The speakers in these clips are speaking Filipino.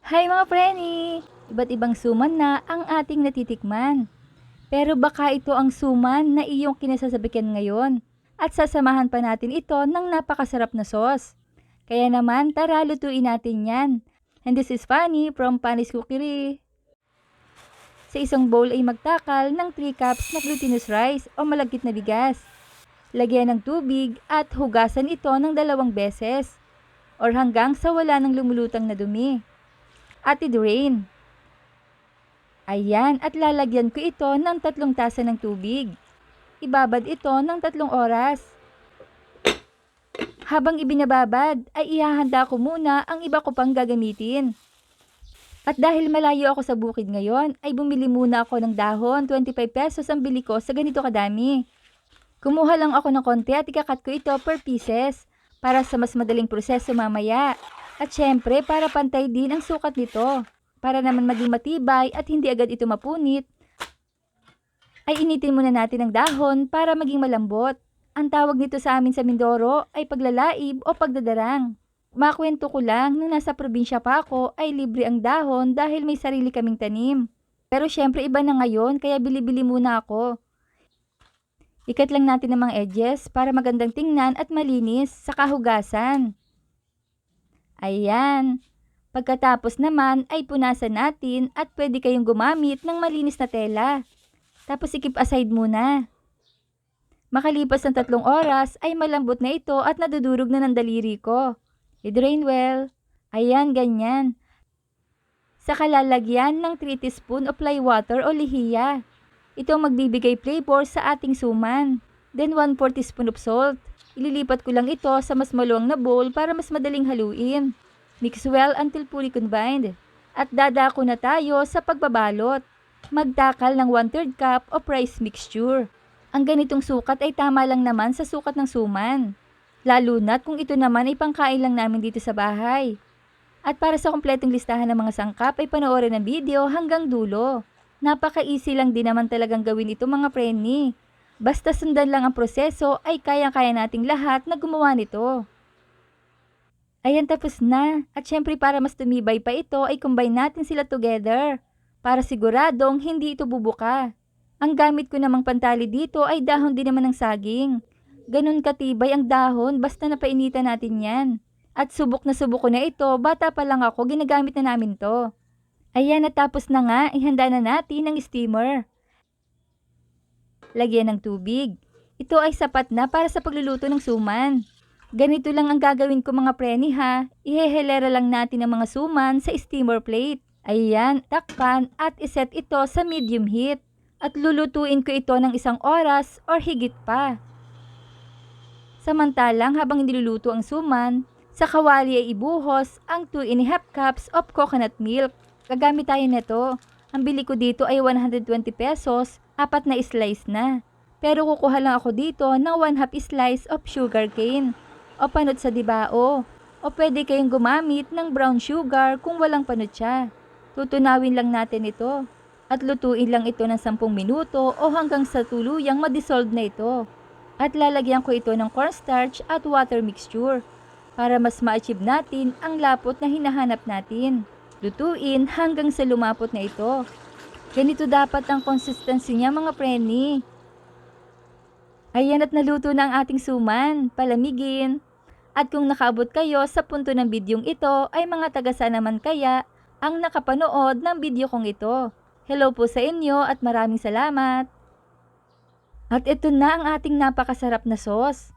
Hi mga preni! Iba't ibang suman na ang ating natitikman. Pero baka ito ang suman na iyong kinasasabikan ngayon at sasamahan pa natin ito ng napakasarap na sauce. Kaya naman tara lutuin natin yan. And this is Fanny from Fanny's Cookery. Sa isang bowl ay magtakal ng 3 cups na glutinous rice o malagkit na bigas. Lagyan ng tubig at hugasan ito ng dalawang beses or hanggang sa wala ng lumulutang na dumi at i-drain. Ayan, at lalagyan ko ito ng tatlong tasa ng tubig. Ibabad ito ng tatlong oras. Habang ibinababad, ay ihahanda ko muna ang iba ko pang gagamitin. At dahil malayo ako sa bukid ngayon, ay bumili muna ako ng dahon, 25 pesos ang bili ko sa ganito kadami. Kumuha lang ako ng konti at ikakat ko ito per pieces para sa mas madaling proseso mamaya. At syempre, para pantay din ang sukat nito. Para naman maging matibay at hindi agad ito mapunit, ay initin muna natin ang dahon para maging malambot. Ang tawag nito sa amin sa Mindoro ay paglalaib o pagdadarang. Makwento ko lang, nung nasa probinsya pa ako ay libre ang dahon dahil may sarili kaming tanim. Pero syempre iba na ngayon kaya bili-bili muna ako. Ikat lang natin ang mga edges para magandang tingnan at malinis sa kahugasan. Ayan. Pagkatapos naman ay punasan natin at pwede kayong gumamit ng malinis na tela. Tapos ikip aside muna. Makalipas ng tatlong oras ay malambot na ito at nadudurog na ng daliri ko. I-drain well. Ayan, ganyan. Sa kalalagyan ng 3 teaspoon of fly water o lihiya. Ito magbibigay flavor sa ating suman. Then 1 4 teaspoon of salt. Ililipat ko lang ito sa mas maluwang na bowl para mas madaling haluin. Mix well until fully combined. At dadako na tayo sa pagbabalot. Magtakal ng 1 3 cup of rice mixture. Ang ganitong sukat ay tama lang naman sa sukat ng suman. Lalo na't kung ito naman ay pangkain lang namin dito sa bahay. At para sa kompletong listahan ng mga sangkap ay panoorin ang video hanggang dulo. Napaka-easy lang din naman talagang gawin ito mga preni. Basta sundan lang ang proseso ay kayang-kaya nating lahat na gumawa nito. Ayan tapos na. At syempre para mas tumibay pa ito ay combine natin sila together. Para siguradong hindi ito bubuka. Ang gamit ko namang pantali dito ay dahon din naman ng saging. Ganun katibay ang dahon basta napainitan natin yan. At subok na subok ko na ito, bata pa lang ako, ginagamit na namin to. Ayan, natapos na nga, ihanda na natin ang steamer. Lagyan ng tubig. Ito ay sapat na para sa pagluluto ng suman. Ganito lang ang gagawin ko mga preni ha. Ihehelera lang natin ang mga suman sa steamer plate. Ayan, takpan at iset ito sa medium heat. At lulutuin ko ito ng isang oras or higit pa. Samantalang habang niluluto ang suman, sa kawali ay ibuhos ang 2 and a half cups of coconut milk. Gagamit tayo nito. Ang bili ko dito ay 120 pesos, apat na slice na. Pero kukuha lang ako dito ng 1 half slice of sugar cane o panot sa dibao. O pwede kayong gumamit ng brown sugar kung walang panot siya. Tutunawin lang natin ito. At lutuin lang ito ng 10 minuto o hanggang sa tuluyang madissolve na ito. At lalagyan ko ito ng cornstarch at water mixture para mas ma-achieve natin ang lapot na hinahanap natin. Lutuin hanggang sa lumapot na ito. Ganito dapat ang consistency niya mga preni. Ayan at naluto na ang ating suman. Palamigin. At kung nakaabot kayo sa punto ng bidyong ito ay mga tagasa naman kaya ang nakapanood ng video kong ito. Hello po sa inyo at maraming salamat. At ito na ang ating napakasarap na sauce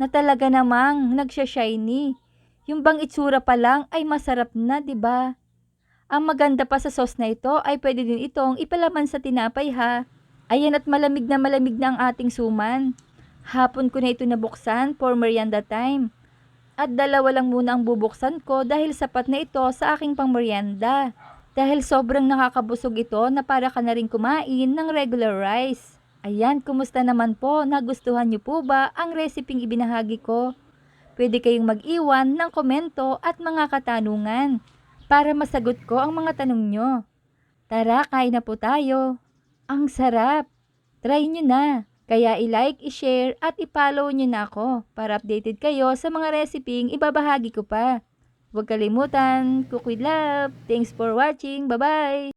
na talaga namang nagsha-shiny. Yung bang itsura pa lang ay masarap na, 'di ba? Ang maganda pa sa sauce na ito ay pwede din itong ipalaman sa tinapay ha. Ayan at malamig na malamig na ang ating suman. Hapon ko na ito nabuksan for merienda time. At dalawa lang muna ang bubuksan ko dahil sapat na ito sa aking pangmerienda. Dahil sobrang nakakabusog ito na para ka na rin kumain ng regular rice. Ayan, kumusta naman po? Nagustuhan niyo po ba ang reseping ibinahagi ko? Pwede kayong mag-iwan ng komento at mga katanungan para masagot ko ang mga tanong nyo. Tara, kain na po tayo. Ang sarap! Try nyo na. Kaya i-like, i-share at i-follow nyo na ako para updated kayo sa mga reseping ibabahagi ko pa. Huwag kalimutan, cook with love. Thanks for watching. Bye-bye!